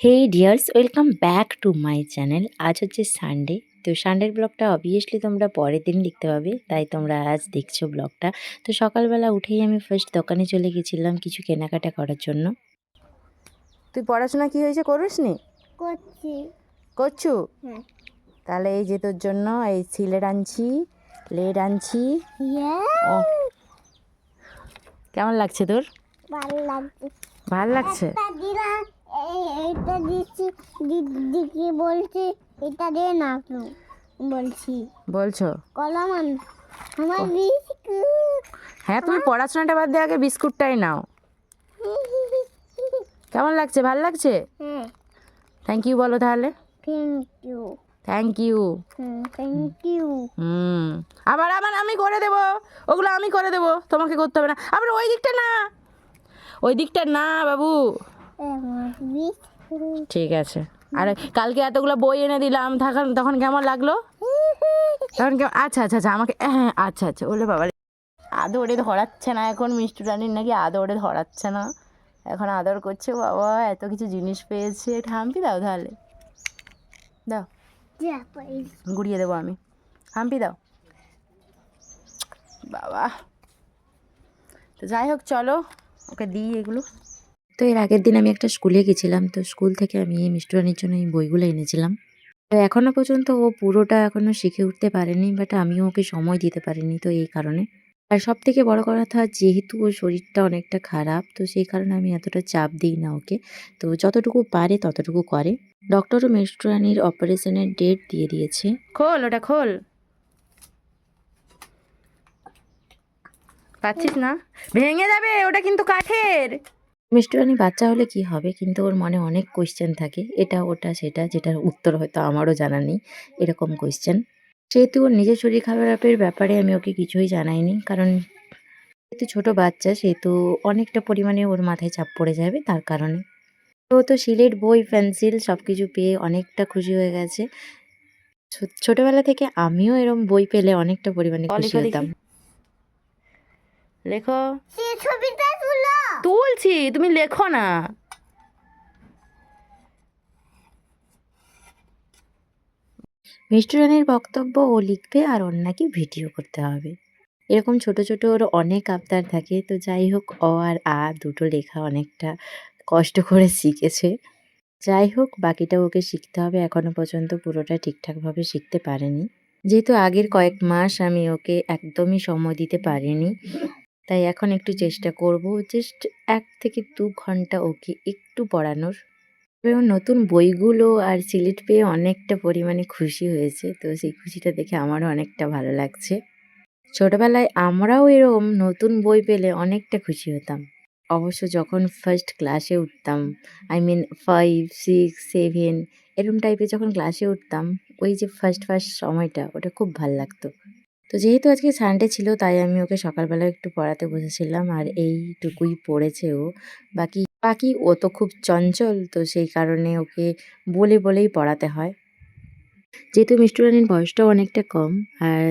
Hey dears welcome back to my channel আজ হচ্ছে Sunday তো সানডের ব্লগটা অবভিয়াসলি তোমরা পরের দিন দেখতে পাবে তাই তোমরা আজ দেখছ ব্লগটা তো সকালবেলা উঠেই আমি ফার্স্ট দোকানে চলে গেছিলাম কিছু কেনাকাটা করার জন্য। তুই পড়াশোনা কি হয়েছে করিস নি? করছি। করছু? হ্যাঁ। তাহলে এই যে তোর জন্য এই সিলেট আনছি লেড আনছি। ও কেমন লাগছে তোর? ভালো লাগছে। ভালো লাগছে? এইটা দিচ্ছি দিদি বলছি এটা দিয়ে না তো বলছি। বলছো? কলম আমার বিস্কুট। হ্যাঁ তুমি পড়াশোনাটা বাদ দিয়ে আগে বিস্কুটটাই নাও। কেমন লাগছে? ভালো লাগছে? থ্যাংক ইউ বলো তাহলে। Thank you thank you thank you হুম। আবার আবার আমি করে দেব। ওগুলো আমি করে দেব। তোমাকে করতে হবে না। আবার ওই দিকটা না। ওই দিকটা না বাবু। ঠিক আছে। আর, কালকে এতগুলো বই এনে দিলাম তখন তখন কেমন লাগল? তখন কেমন আচ্ছা আচ্ছা আচ্ছা আমাকে হ্যাঁ আচ্ছা আচ্ছা ওলে বাবা। আদরে ধরাচ্ছে না এখন, মিষ্টি রানির নাকি আদরে ধরাচ্ছে না। এখন আদর করছে, বাবা, এত কিছু জিনিস পেয়েছে। হাম্পি, দাও তাহলে। দাও। গুড়িয়ে দেবো আমি। হাম্পি, দাও। বাবা। তো যাই হোক, চলো, ওকে দিই এগুলো। তো এর আগের দিন আমি একটা স্কুলে গেছিলাম, তো স্কুল থেকে আমি এই মিষ্টরানির জন্য এই বইগুলো এনেছিলাম। তো এখনও পর্যন্ত ও পুরোটা এখনও শিখে উঠতে পারেনি বাট আমিও ওকে সময় দিতে পারিনি তো এই কারণে। আর সব থেকে বড় কথা যেহেতু ওর শরীরটা অনেকটা খারাপ, তো সেই কারণে আমি এতটা চাপ দিই না ওকে। তো যতটুকু পারে ততটুকু করে। ডক্টরও মিষ্টরানির অপারেশনের ডেট দিয়ে দিয়েছে। খোল, ওটা খোল। পাচ্ছিস না? ভেঙে যাবে, ওটা কিন্তু কাঠের। মিষ্টরানি বাচ্চা হলে কি হবে? কিন্তু ওর মনে অনেক কোয়েশ্চেন থাকে। এটা ওটা সেটা যেটার উত্তর হয়তো আমারও জানা নেই। এরকম কোয়েশ্চেন সেহেতু ওর নিজের শরীর খারাপের ব্যাপারে আমি ওকে কিছুই জানাইনি। কারণ যেহেতু ছোট বাচ্চা সেহেতু অনেকটা পরিমাণে ওর মাথায় চাপ পড়ে যাবে তার কারণে। তো ও তো সিলেট বই পেন্সিল সব কিছু পেয়ে অনেকটা খুশি হয়ে গেছে। ছোটবেলা থেকে আমিও এরম বই পেলে অনেকটা পরিমাণে খুশি হতাম। লেখো। ছবিটা তুলছি, তুমি লেখো না। মিষ্টি রানীর বক্তব্য ও লিখবে আর নাকি ভিডিও করতে হবে। এরকম ছোট ছোট ওর অনেক আবদার থাকে, তো যাই হোক, অ আর আ দুটো লেখা অনেকটা কষ্ট করে শিখেছে। যাই হোক, বাকিটা ওকে শিখতে হবে, এখনও পর্যন্ত পুরোটা ঠিকঠাকভাবে শিখতে পারেনি। যেহেতু আগের কয়েক মাস আমি ওকে একদমই সময় দিতে পারিনি তাই এখন একটু চেষ্টা করব জাস্ট এক থেকে দু ঘণ্টা ওকে একটু পড়ানোর। ওর নতুন বইগুলো আর সিলেট পেয়ে অনেকটা পরিমাণে খুশি হয়েছে, তো সেই খুশিটা দেখে আমারও অনেকটা ভালো লাগছে। ছোটবেলায় আমরাও এরকম নতুন বই পেলে অনেকটা খুশি হতাম। অবশ্য যখন ফার্স্ট ক্লাসে উঠতাম I mean five six seven এরকম টাইপের যখন ক্লাসে উঠতাম, ওই যে ফার্স্ট ফার্স্ট সময়টা, ওটা খুব ভালো লাগতো। তো যেহেতু আজকে সানডে ছিল, তাই আমি ওকে সকালবেলা একটু পড়াতে বসেছিলাম আর এইটুকুই পড়েছে ও। বাকি বাকি ও তো খুব চঞ্চল, তো সেই কারণে ওকে বলে বলেই পড়াতে হয়। যেহেতু মিষ্টুরানির বয়সটাও অনেকটা কম, আর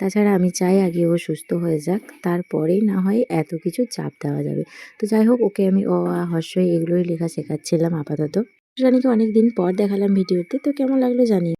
তাছাড়া আমি চাই আগে ও সুস্থ হয়ে যাক, তারপরেই না হয় এত কিছু চাপ দেওয়া যাবে। তো যাই হোক, ওকে আমি অ, আ হর্ষই এগুলোই লেখা শেখাচ্ছিলাম আপাতত। মিষ্টুরানিকে অনেক দিন পর দেখালাম ভিডিওতে, তো কেমন লাগল জানি